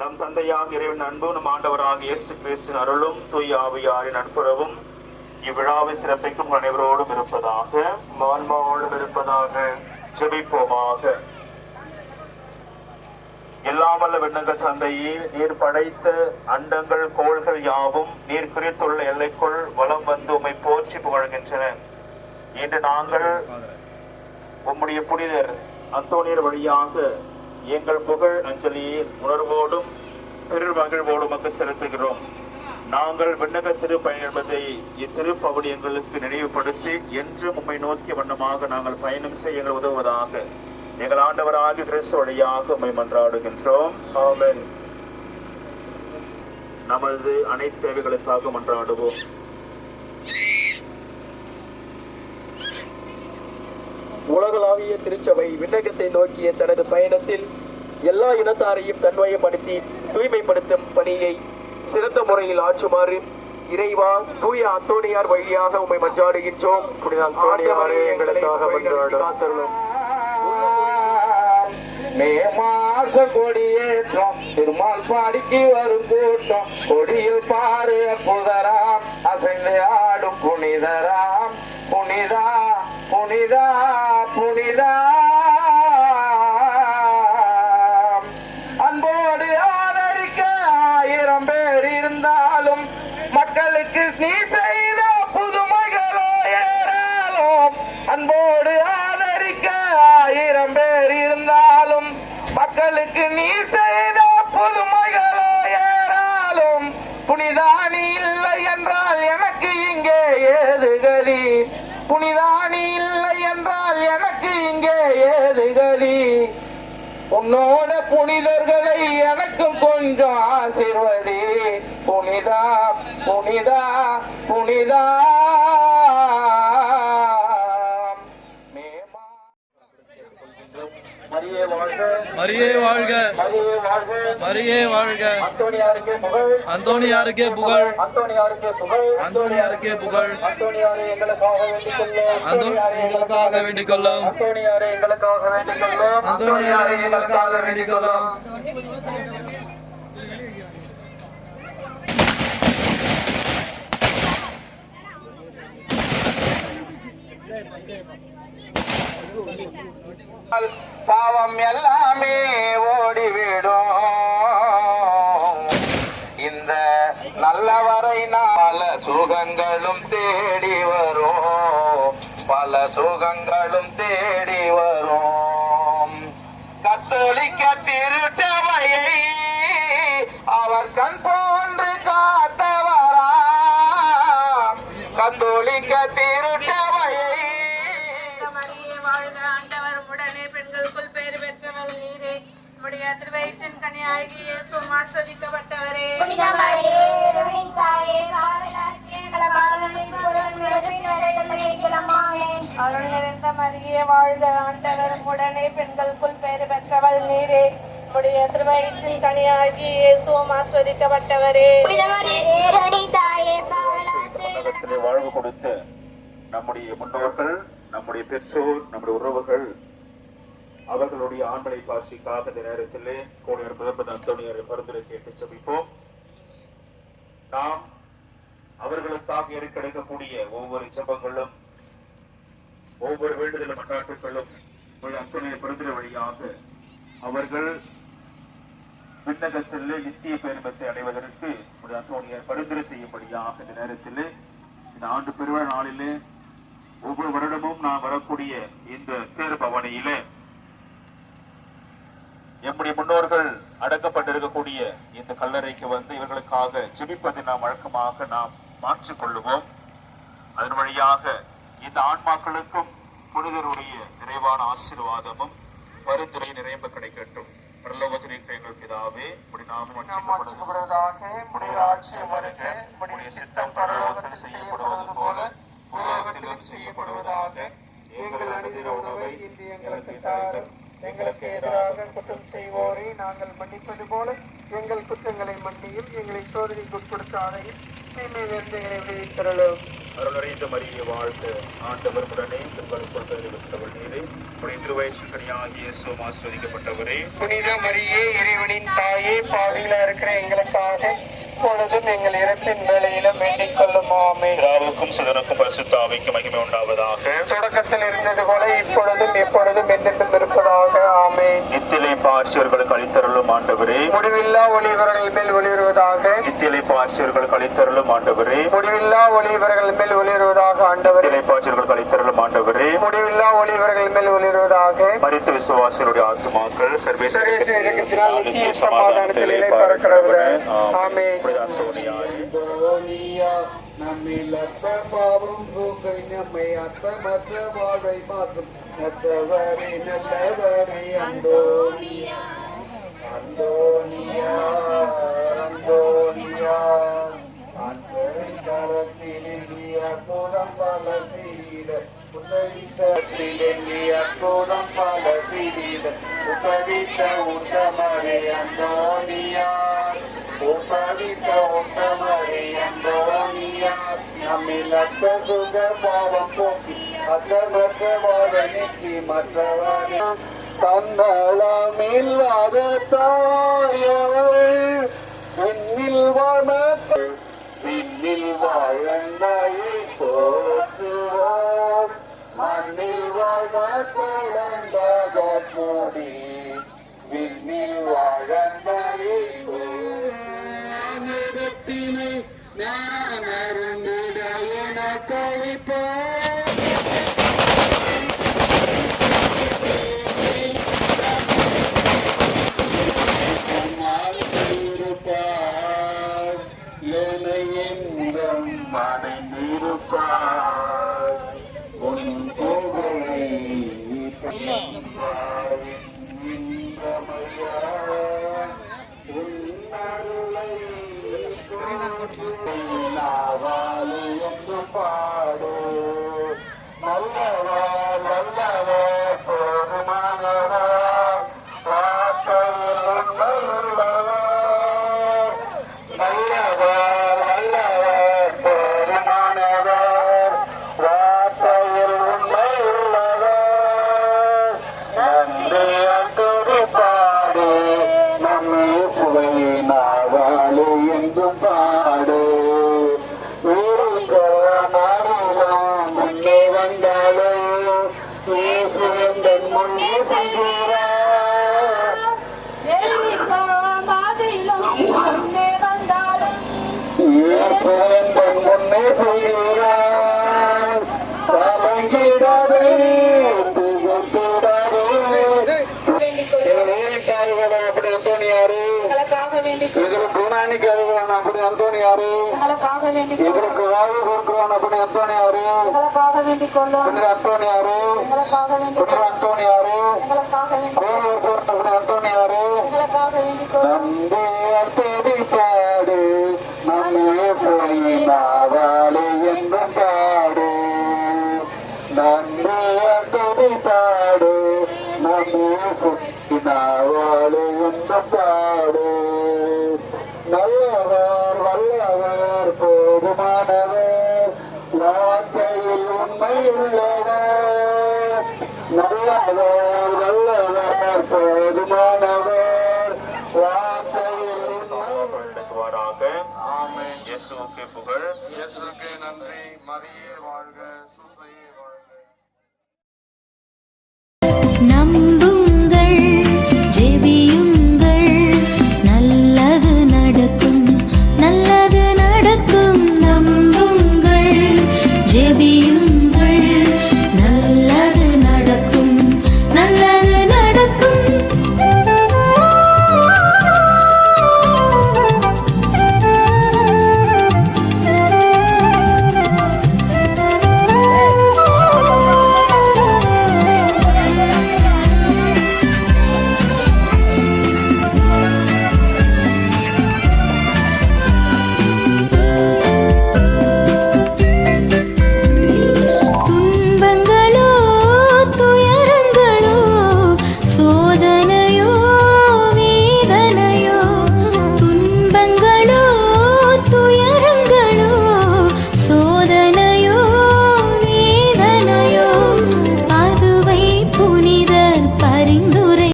நம் தந்தையாம் இறைவன் அன்பும் நம் ஆண்டவராக இயேசு கிறிஸ்தின் அருளும் தூய் ஆவியாரின் நட்புறவும் இவ்விழாவை சிறப்பிக்கும் அனைவரோடும் இருப்பதாக மான்மாவோடும் இருப்பதாக ஜெபிப்போமாக. எல்லாமல்ல வல்ல விண்ணக தந்தையே நீர் படைத்த அண்டங்கள் கோள்கள் யாவும் நீர் குறித்துள்ள எல்லைக்குள் வலம் வந்து உம்மை போற்றி புகழ்கின்றன. இன்று நாங்கள் உம்முடைய புனிதர் அந்தோனியர் வழியாக எங்கள் புகழ் அஞ்சலியை உணர்வோடும் பெருமகிழ்வோடும் மக்கள் செலுத்துகிறோம். நாங்கள் விண்ணக திருப்பயணம் என்பதை இத்திருப்பவடி எங்களுக்கு நினைவுபடுத்தி என்றும் உம்மை நோக்கிய வண்ணமாக நாங்கள் பயணம் செய்ய எங்கள் உதவுவதாக எங்கள் ஆண்டவராகி கிறிஸ்து வழியாக உண்மை மன்றாடுகின்றோம். ஆமென். நமது அனைத்து தேவைகளுக்காக மன்றாடுவோம். உலகளாவிய திருச்சபை விண்ணகத்தை நோக்கிய தனது பயணத்தில் எல்லா இனத்தாரையும் தன்வயப்படுத்தி தூய்மைப்படுத்தும் பணியை சிறந்த முறையில் ஆற்றுமாறு இறைவா தூய அத்தோணியார் வழியாக உம்மை மன்றாடுகின்றோம். எங்களுக்காக மன்றாடும். மே மாச கொடியேற்றம் திருமால் பாடிக்கு வரும் கூட்டம் கொடியில் பாரு புதராம் அசைந்து ஆடும் புனிதராம் புனிதா புனிதா புனிதா உன்னோட புனிதர்களை எனக்கும் கொஞ்சம் ஆசிர்வதி. புனிதா புனிதா புனிதா. மேமா. மரியே வாழ்க. மரியே வாழ்க. மரியே வாழ்க. மரியே அந்தோணியாருக்கே புகழ். அந்தோணியாருக்கே புகழ். எங்களுக்காக வேண்டிக் கொள்ளும் அந்தோணியாரை எங்களுக்காக வேண்டிக் கொள்ளும் Thank you வேண்டிக் கொள்ளும் அந்தோணியாரை எங்களுக்காக வேண்டிக் கொள்ளும் பாவம் எல்லாமே ஓடிவிடும். இந்த நல்லவரை நான் பல சுகங்களும் தேடி வரும். பல சுகங்களும் தேடி வரும். கத்தோலிக்க திருச்சபையை அவர் கண் போன்று காத்தவரா. கத்தோலிக்க திருச்ச வரையில் வைக்கிறோம். ஆமென். அருள் நிறைந்த மரியே வாழ்க ஆண்டவர் உடனே பெண்களுக்குள் பேர் பெற்றவள் நீரே உம்முடைய திருவயிற்றின் கனியாகி ஆஸ்வதிக்கப்பட்டவரே வாழ்வு கொடுத்த நம்முடைய முன்னோர்கள் நம்முடைய பெற்றோர் நம்முடைய உறவுகள் அவர்களுடைய ஆண்மனை பாட்சிக்காக காப்பது நேரத்திலே கோடியர் முதற்பது அந்தோணியரை பரிந்துரை கேட்டு சபிப்போம் நாம் அவர்களுக்காக கிடைக்கக்கூடிய ஒவ்வொரு ஜபங்களும் ஒவ்வொரு வேண்டுதலும் மன்றாட்டுகளும் அத்தனை பரிந்துரை வழியாக அவர்கள் விண்ணகத்திலே நித்திய பேரின்பத்தை அடைவதற்கு ஒரு பரிந்துரை செய்யும்படியாக இந்த நேரத்திலே இந்த ஆண்டு பெருவிழா நாளிலே ஒவ்வொரு வருடமும் நான் வரக்கூடிய இந்த தேர் பவனியிலே நம்முடைய முன்னோர்கள் அடக்கப்பட்டிருக்கக்கூடிய இந்த கல்லறைக்கு வந்து இவர்களுக்காக ஜெபிப்பதை நாம் வழக்கமாக நாம் மாற்றிக் கொள்ளுவோம். அதன் வழியாக இந்த ஆன்மாக்களுக்கும் புனிதருடைய நிறைவான ஆசீர்வாதமும் பரிந்துரை நிறைவு கிடைக்கட்டும். பரலோகத்தில் எங்கள் பிதாவே சித்தம் பரலோகத்தில் செய்யப்படுவது போல பூலோகத்திலும் செய்யப்படுவதாக. எங்கள் அனுதின உணவை இன்று எங்களுக்கு தாரும் எங்களுக்கு எதிராக குற்றம் செய்வோரை நாங்கள் மன்னிப்பது போல எங்கள் குற்றங்களை மன்னியும் எங்களை சோதனைக்கு உட்படுத்தாதையும் தீமையிலிருந்து எங்களை விடுவித்தரலும் அருளறிந்த மரியை வாழ்க. ஆண்டவர் உடனே பெயர் பெற்றவள் நீரே. உடைய திருவயிற்றுக்கணியாகிய இயேசுவும் ஆஸ்வதிக்கப்பட்டவரே புனித மரியே இறைவனின் தாயே பாவிகளா இருக்கிற எங்களுக்காக இப்பொழுதும் எங்கள் இறப்பின் வேலையிலும் வேண்டிக் கொள்ளும் பிதாவுக்கும் சுதனுக்கும் பரிசுத்த ஆவிக்கும் மகிமை உண்டாவதாக. தொடக்கத்தில் இருந்தது போல இப்பொழுதும் எப்பொழுதும் என்றென்றும் இருப்பதாக ஆமே நித்திலை பாட்சியர்களுக்கு அளித்தருளும் ஆண்டவரே. முடிவில்லா ஒளி இவர்கள் மேல் ஒளிருவதாக. நித்திலை பாட்சியர்களுக்கு அளித்தருளும் ஆண்டவரே. முடிவில்லா ஒளி இவர்கள் மேல் ஒளிருவதாக ஆண்டவரே. நித்திலை பாட்சியர்களுக்கு அளித்தருளும் ஆண்டவரே. முடிவில்லா ஒளி இவர்கள் மேல் ஒளிருவதாக. மரித்த விசுவாசிகளுடைய ஆத்துமாக்கள் சர்வேஸ்வர சர்வேஸ்வர இயக்கத்தினால் நித்திய சமாதானத்தில் இலை பறக்கிறது ஆமே அந்தோனியா நம்மில் அற்பமாவும் பூங்கை நம்மை அற்பமற்ற வாழ்வை மாற்றும் நல்லவரே. நல்லவரே அந்தோனியா அந்தோனியா அந்தோனியா அந்தரிகரத்திலே அற்புதம் பல செய்த உதவித்தத்திலே அற்புதம் பல செய்த உதவித்த உத்தமரே அந்தோனியா உபவித்த உத்தமரே அந்தோனியா சுக பாவம் போக்கி அத்தமற்ற வாழ நீக்கி மற்றவரே தன்னளமில்லாத தாயவள் விண்ணில் வளர்த்த விண்ணில் வாழ்ந்தாயை போற்றுவோம் மண்ணில் வாழ்ந்தாக கூடி விண்ணில் வாழ ஞான வாழ்வு கொடுக்கிறோம் அப்படி அந்தோனியாரு புனித அந்தோனியாரு புனித அந்தோனியாரு கோவில் போட்டு அப்படி அந்தோனியாரு நம்பி